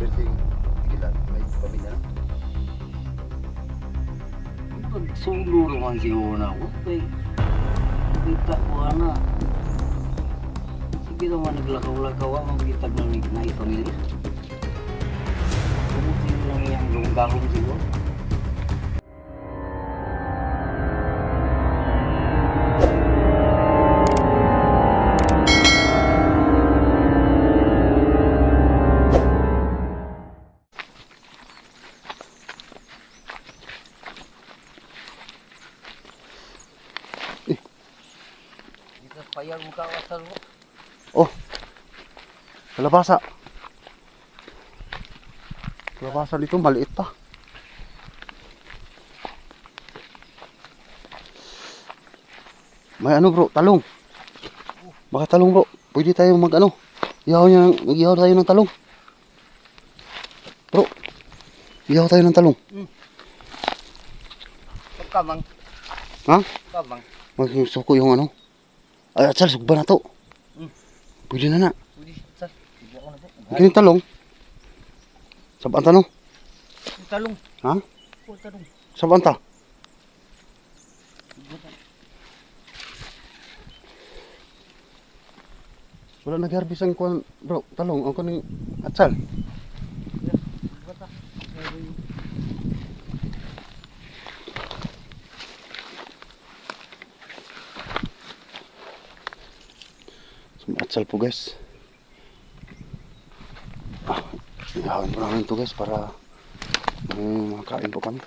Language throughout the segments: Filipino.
Berting, tigilan. May pamilya. Pagsulo naman siguro na ako. Kay, kita ko na. Sige naman naglakaw-lakaw ang magitag ng na pamilya. Kumutin lang yung lunggarong siguro. Payag mo ka asal mo. Kalabasa. Kalabasa dito, maliit pa. May ano bro, talong. Baka talong bro. Pwede tayo mag ano. Ihaw niya, mag-ihaw tayo ng talong. Bro, ihaw tayo ng talong. Kamang. Ha? Kamang. Magsuko yung ano. Ay, atsal, sugba na to. Hmm. Pwede na na. Kining talong. Sabang tanong. Talong. Ha? Talong. Sabang ta. Wala nag-harvest ang kuwan, bro. Talong, ang kuning atsal. Guys. Ah, ihawin po namin to guys para may makakain po kami.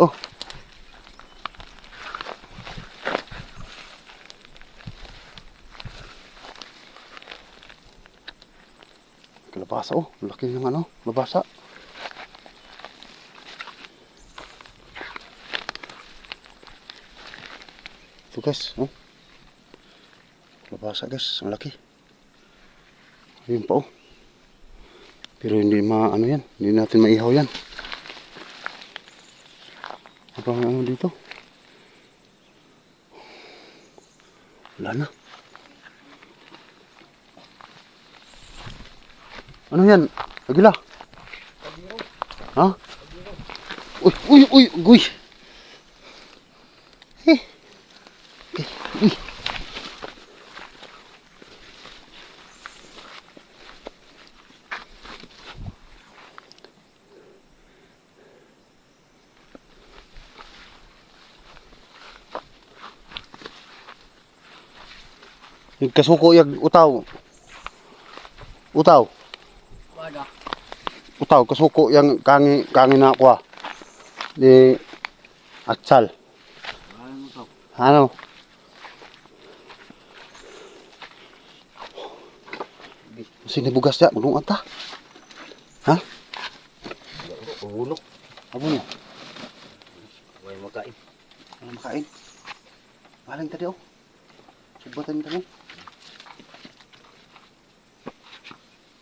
Oh. Kalabasa oh. Laki ng ano. Labasa. Ito guys. Oh. Labasa guys. Ang laki. Ayun pa oh. Pero hindi ma ano yan. Hindi natin maihaw yan. Apa ang ano dito? Wala na. Ano yan? Agila? Ha? Uy, uy, uy, guy. Eh. Okay, uy. Yung kasuko yung utaw. Utaw. Utaw, kasuko yung kangi, kangi na kuha. Ni Atsal. Ano? Sini bugas ya, bulungan ta. Ha? Ulo. Abo niya. Huwag makain. Ano makain? Maling tadi oh. Subatan mo.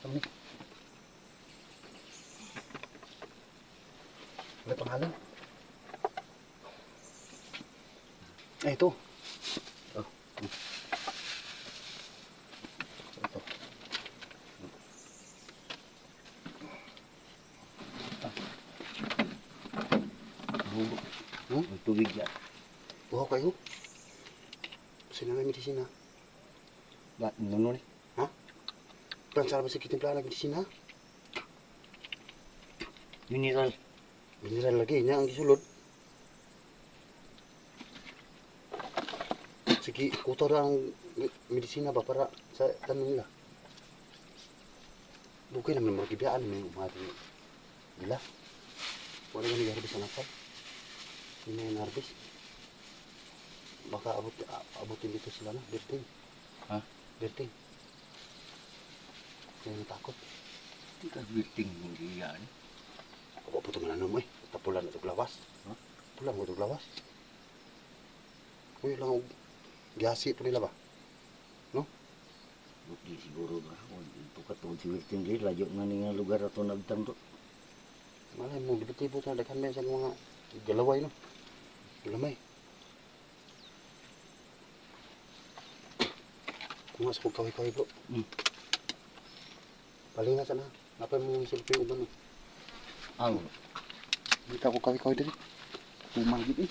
Kami. Ano pangalan? Eh, ito. Oh. Ito. Bugo. Hmm? May tubig yan. Buhaw kayo. Sino na medisina? Ba, nuno ni. Plansara ba sa kitimpla na medisina? Mineral. Mineral lagi niya ang gisulod. Sige, kuto na ang me- medisina ba para sa tanong nila. Bukay naman mga gibiyaan may umati nila. Wala nga nag-harvest ang asal. Hindi na harvest. Baka abot, a- abutin dito sila na, Berting. Ha? Berting. Kaya natakot. Hindi ka hindi yan. Ako po itong ano mo eh. Tapulan na itong lawas. Ha? Pulan mo itong lawas. Uy lang og gasi po nila ba? No? Buti siguro ba. Ito katong si Wirtin di. Layo na nga lugar ato nagtang to. Malay mo, dibutibo sa daghan ba sa mga galaway no. Lamay. Kung sa kong kaway-kaway bro. Hmm. Palinga sana. Napay mo yung selfie uban no. Dito ako kaway-kaway diri. Tumang gid eh.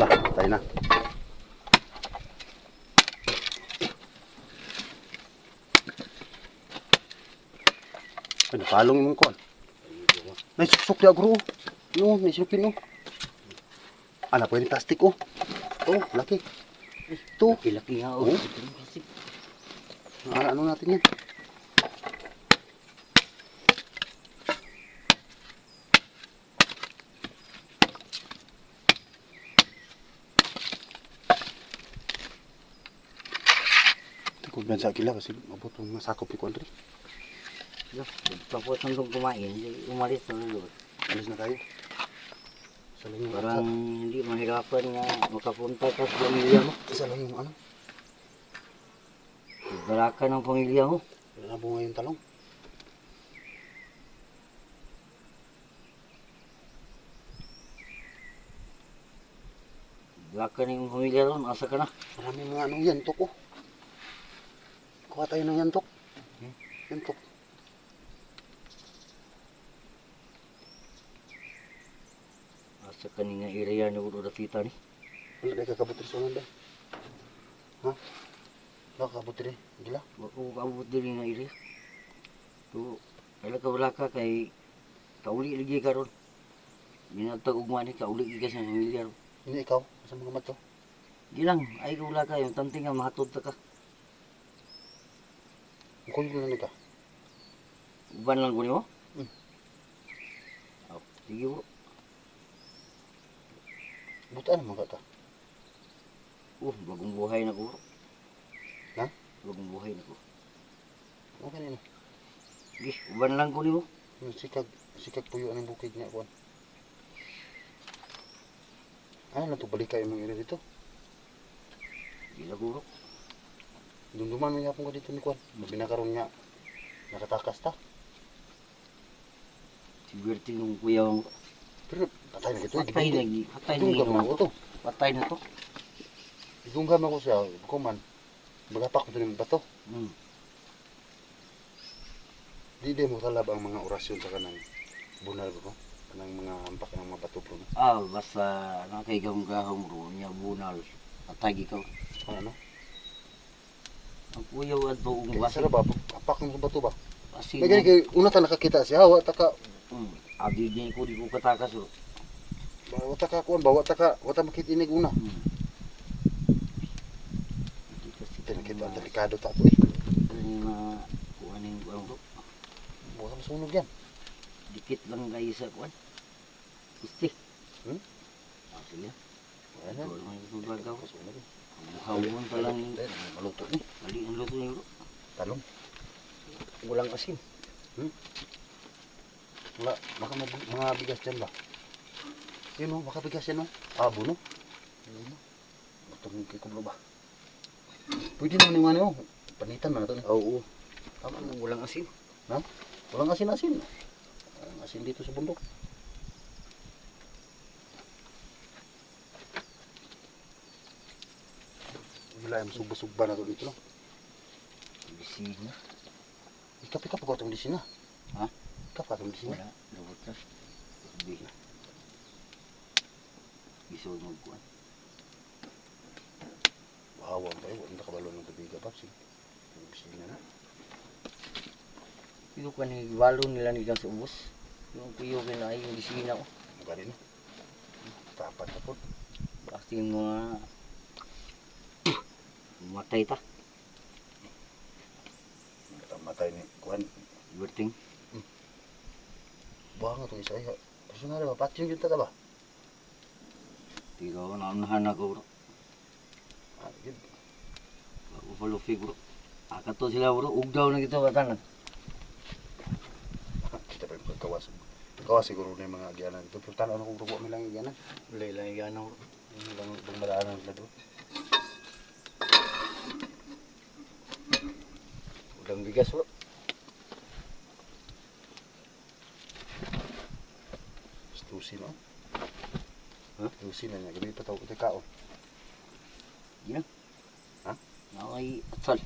Lah, tayo na. Ay, napalong yung kuwan. May suksok di agro. No, may sulpin no. Ala, pwede plastic oh. Oh, laki. Ito. Laki-laki nga. Oh. Oh. Ano, ano natin yan? Ito ko sa kila kasi mabot ang masakop ni Kondri. Tapos nandun kumain. Umalis na lalo. Alis na tayo. Isa lang yung Parang hindi mahirapan nga makapunta ka sa pamilya mo. Isa lang yung ano. Baraka ng pamilya mo. Wala na bunga yung talong. Baraka ng pamilya ron. Asa ka na? Marami mga anong yantok oh. Kuha tayo ng yantok. Hmm? Yantok. Asa ka ni nga area ni Udo Rafita ni. Wala tayo kakabutri sa unan Ha? Wala kakabutri. Gila. Wako kaabot din nga area. Tu, kaya ka wala ka kay kauli lagi ka ron. Binatag ugma ni kauli ka sa pamilya ron. Hindi ikaw. Sa mga mato. Gilang, ay ka wala ka. Yung tanting nga mahatod ka. Kuyo na ka. Uban lang ko ni mo? Hmm. Oh, sige bro. Butaan mo ka ta. Uh, bagong buhay na ko. Ha? Bagong buhay na ko. Ano kanina? Sige, uban lang ko ni mo. Yung sikag, sikag puyo ng bukid niya kuan. Ano na to balik kayo mga iri dito? Gila ko bro. Dunduman mo yapon ko dito ni kuan. Binakaroon niya. Nakatakas ta. Si Bertie nung kuya mo. Pero patay na dito. Patay na, gi- patay na mo ito. Patay na to. Idunggan ako siya. Kuman. Magapak ko ito ng bato. Hmm. Di di mo talab ang mga orasyon sa kanang bunal ko. Kanang mga ampak ng mga bato bro. Ah, basta nakaigang-gahong bro niya bunal. Patay ikaw. Ano ano? Ang kuya wa to ung Kaya basta. sara ba? Apak ng bato ba? Kasi kay una ta nakakita siya. Wa ta ka Hmm. Abi di ko di ko katakas bro. wa ta ka kuan ba? Wa ta ka wa ta makitinig una. Hmm. Nakita ang mga- delikado ta to eh. Ang uh, kuhan yung kuhan bro. Wa ka masunog yan. Dikit lang kayo sa kuhan. Gusti. Hmm? Ah, sige. Ano? Bagaw. Masunog. eh. Buhawan pa lang Maluto ni. mali ang luto bro. Talong. Walang asin. Wala, baka mga bigas dyan ba? Yun o, baka bigas yan o. Abo no? Ayun o. Itong kikublo ba? Pwede naman yung ano o. Panitan na ito. Oo. Tama na, walang asin. Walang asin-asin. Walang asin dito sa bundok. Wala yung sugba-sugba na ito dito. No? Bisi na. Ikap-ikap ko itong disina. Ha? Ka itong disina. Wala. Lubot na. Sabi na. Iso mo kuhan. Wawan pa yun. Wala kabalo ng tubig. Paps. Bisina na. Yung kuhan ni walo nila nila sa ubos. Yung kuyo na yung disina ko. Gani no. Tapat na po. Kasi yung mga matay ta. kay ni kuan Berting. Buha nga itong isa ay personal ba patyon yun ta ba Tiga ko naunahan ako bro. ah, yun. Ako palufi bro. Akat to sila bro. Ugdaw na kita batanan. kita pa yung pagkawas kawas siguro na yung mga agyanan ito pero tanaw na kung rubo may lang agyanan Ulay lang yung lang bang maraanan sila doon Udang bigas bro. Stusi no Ha? Stusi na niya ganito tawag ito kaon Yan. Ha? Nakay atsal.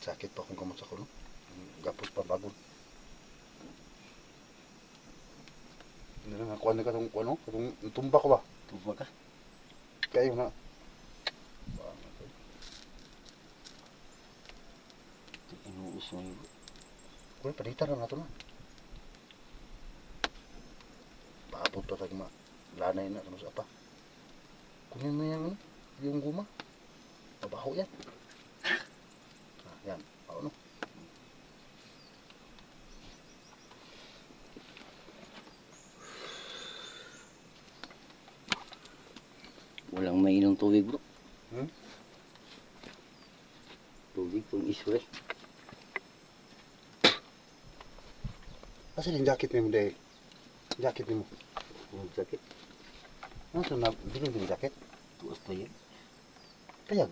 sakit pa kung kamot sa kuno gapos pa bagod Hindi na nakuha na ka itong ano, itong tumba ko ba? Tupa ka. Kayo na. Inuus mo yun bro. Kuya, palita na nato na. Paabot pa tag. Lanay na kamo sa apa. Kunin mo yan, ano, yung guma. Mabaho yan. Ah, yan. Ano? Walang mainong tubig bro. Hmm? Tubig pang iswe. Asa yung jacket ni mo dahil? Jacket ni mo. Ang sakit. Ano sa na, bilhin yung jacket? Tuwas pa yan. Kayag,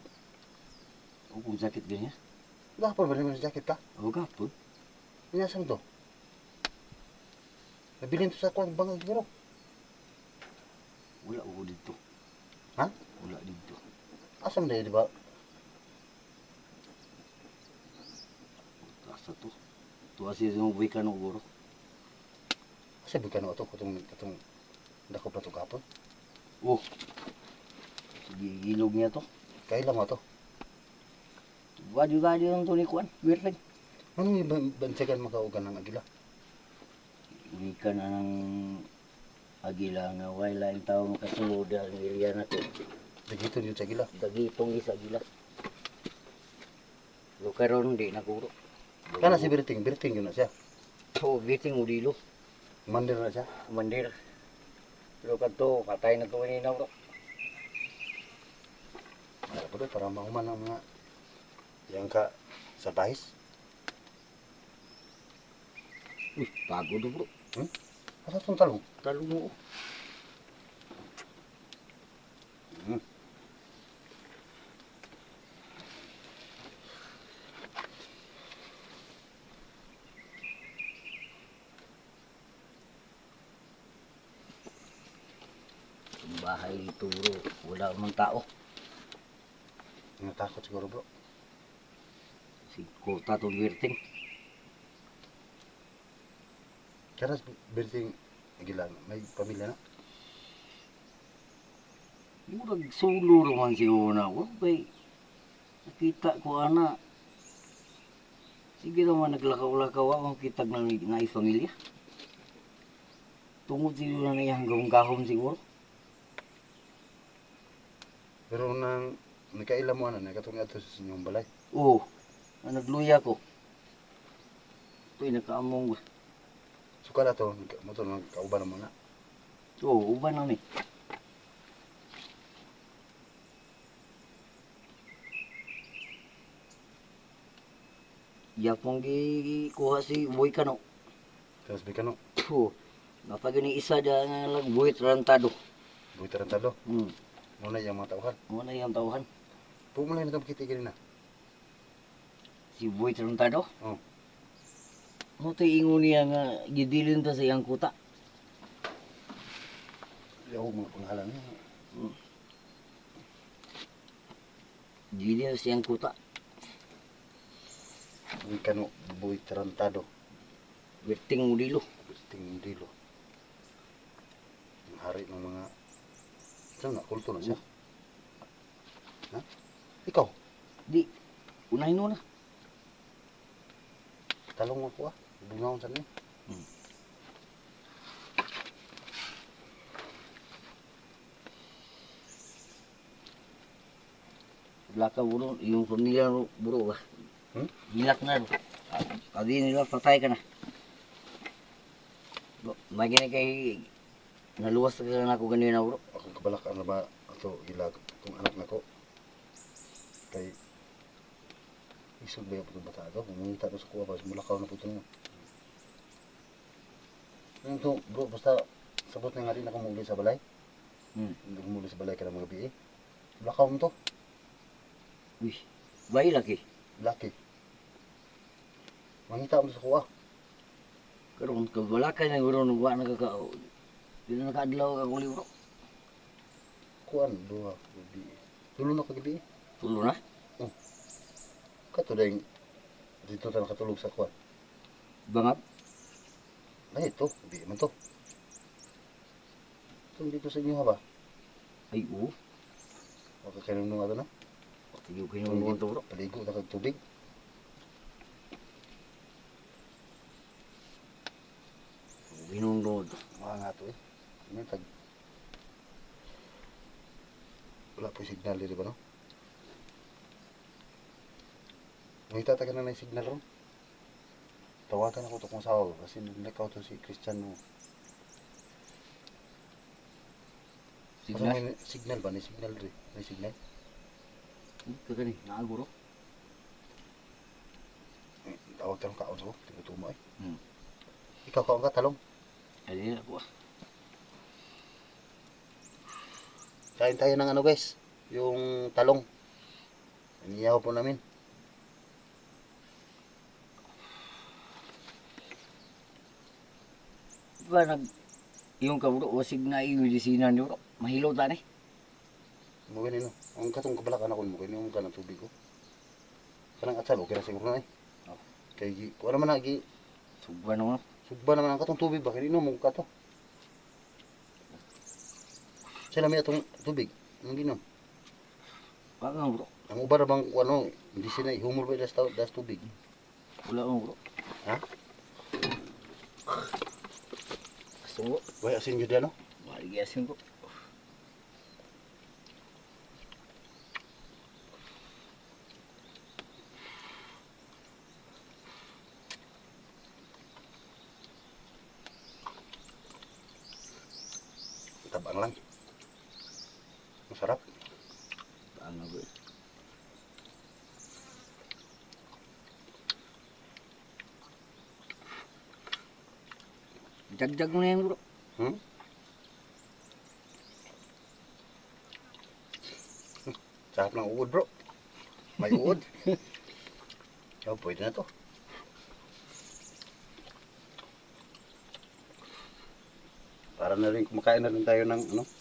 O kung sakit ganyan. baka pa ba naman sa jacket ka? O gapon. Inasam to? Nabilin to sa kuwang bangag siguro. Wala ko dito. Ha? Wala dito. Asam dahil, di ba? Asa to. Tuwas siya sa buhay ka no bro. Asa ba ka na ito? Katong, katong, dako pa ito kapon? Oh. Sige, ilog niya to. Kailan mo ito? Wadyo-wadyo yung to ni Kwan. Wirling. Ano yung ban- bansagan makaugan ng agila? Hindi ka na ng agila nga wala yung tao makasunod ang area na to. Dagito yun sa agila. Dagitong isa agila. Lo karon di na kuro. Kana si Birting, Birting yun na siya. So, biting udilo. Mandir na siya. Mandir. Pero kadto patay na to ni na bro. Para po doon, para mahuman ang mga yang ka sa bahis. Uy, bago to bro. Asa itong talong? Talo mo. Bahay bro. Wala mang tao. Natakot siguro bro. Si Kota to Wirting. Kana si Birting agila, may pamilya na. Murag sulo raman si Una. Wag bay. Nakita ko ana. Sige naman naglakaw-lakaw ako kitag na pamilya. Tungod siguro na niya hanggang gahom siguro. Pero nang nakaila mo ano, nakatong ato sa inyong balay. Oo. Oh, nagluya ko. Ito'y nakaamong. Suka na to, mo to nang kauban mo na. Oo, oh, uban na ni. Yapong gikuha si Boy Kano. Tapos bi kano, Oo. Napagani isa dyan lang Boy Trantado. buhay tarantado. Hmm. Muna yung mga tauhan. Muna yung tauhan. Pumulay na itong kitigil na. Si Boy Trantado. Oo. Ano tayo ingon niya nga gidilin ta sa iyang kuta. Yaw mga pangalan niya. Gidilin sa iyang kuta. Buhay kano, buhay tarantado. Werting udilo. Ting dilo. Ang hari ng mga Saan na? Kulto na siya. Ha? Ikaw, Di, unahin mo na. talong ako ah. Bungaw sa niyo. Laka bro, yung bro, bro ba? Hmm? Hilak na. Kadi nila patay ka na. Gini kay naluwas ka na ako ganina bro. Akong kabalak ano ba ato ilag itong anak nako. Kay isog ba yung bata ito? Mungita na sa kuha pa, mulakaw na po ito mo. Ano to, bro, basta sabot na nga rin ako muli sa balay. Hmm. Hindi ko muli sa balay ka na mga biye. Mulakaw mo to, Uy, bayi laki. laki. Mangita mo sa kuha. Karon kabalakay na bro nung wa nakaka Dili nakadlaw ka kuli bro. Kuan, duha, biye. Tulo na kagabi. Tulo na. Kato dahil dito ta nakatulog sa kuan. Bangap. Ay, ito, biye man to. Ito dito sa inyo ha ba? Ay oo. Makakainom nung ato na. Tiyo kayo nung to bro. Paligo na kag tubig. Binundod. Mga nga to eh. Ano tag... Wala po yung signal di ba no? May tatagan na na yung signal ron. Tawagan ako to kung sawa kasi nilakaw to si Christian mo. Signal. Signal? signal ba? May signal rin. May signal. Kagani. Eh, Tawag ka ng kaon sa ko. Tingnan tumo eh. Hmm. Ikaw kaon ka talong. Ay na po. Kain tayo ng ano guys. Yung talong. Iniyaw po namin. Diba nag yung ka bro, wasig na yung medisina ni bro. Mahilaw ta ni. Mo gani no. Ang katong kabalakan ako mo gani mo ka ng tubig ko. Kanang atsal okay na siguro na eh. Oh. Kay ko naman na gi Suba naman. sugba naman ang katong tubig ba kini mo ka to. Sila may atong tubig. Ang ginom. Wala bro. Ang ubar bang ano, hindi sila ihumol ba das, das tubig. Wala nga bro. Ha? Gusto mo? Way asin ano? Maligasin ko. Tabang lang. Masarap. Ano bro? Dagdag mo na yan bro. Hmm? Sarap ng uod, bro. May uod. oh, pwede na to. Para na rin kumakain na rin tayo ng ano.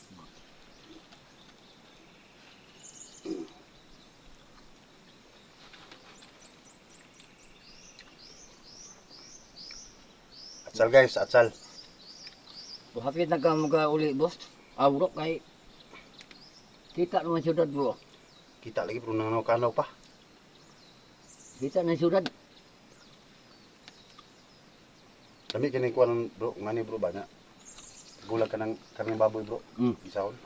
Atsal guys, atsal. Hapit na ka mga uli boss. Bro, kay kita naman syudad bro. Kita lagi bro nang kanaw pa. Kita na syudad. Kami kini kuan bro, ngani bro banyak. Bulag ka ng karning baboy bro. Hmm. Isaon.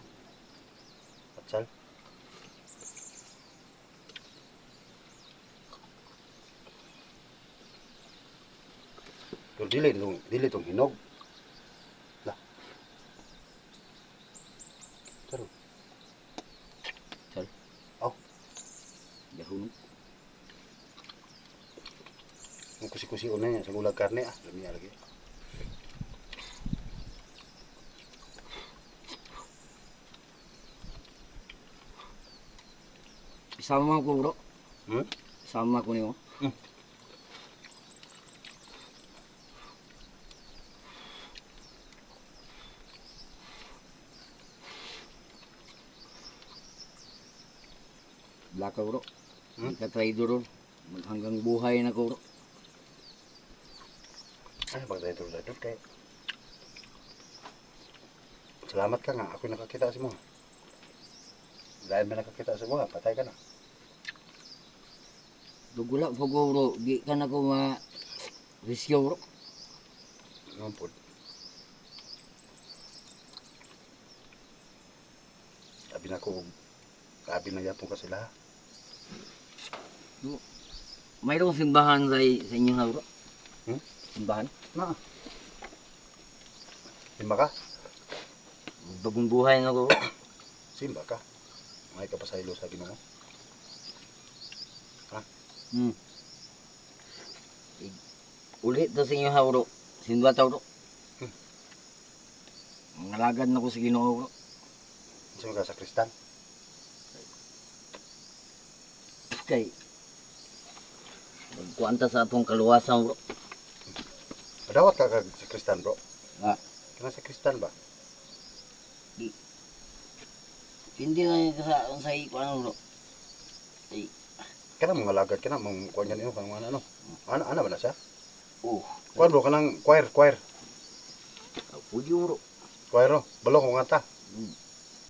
Atsal. Pero dili tong dili tong hinog. Lah. Taro. Dahon. Ang kusi-kusi una niya sa gulag karne ah, dami lagi. Isama ko bro. Hmm? Isama ko niyo. Hmm. Blaka bro. Hmm? Ka ron. Hanggang buhay na ko bro. Ay, pag tayo tulad doon kay Salamat ka nga, ako nakakita sa mo. Dahil may nakakita sa mo, patay ka na. Dugula po ko bro. Di ka na ko ma risyo bro. Ano po? Sabi na ko, sabi na yapon ka sila. Mayroong simbahan sa, sa inyo ha bro? Hmm? Simbahan? Na. Simba ka? Bagong buhay na ko. Simba ka. May kapasaylo sa Ginoo. Hmm. Ulit to sa inyo ha bro. Simba ta bro. Hmm. Ngalagad na ko sa ginoo bro. Sino ka sa Kristan? Kay Magkuanta sa atong kaluwasan bro. Padawat ka kag Kristan, bro. Ah. Kana sa Kristan ba? Hindi na yung sa sa ikuan bro. Kana mga lagad kana mong kuan yan kang ano ano. Ana ana ba na siya? Oh, Kuan bro kanang choir choir. pwede bro. Choir oh. Balong ko ngata. Hmm.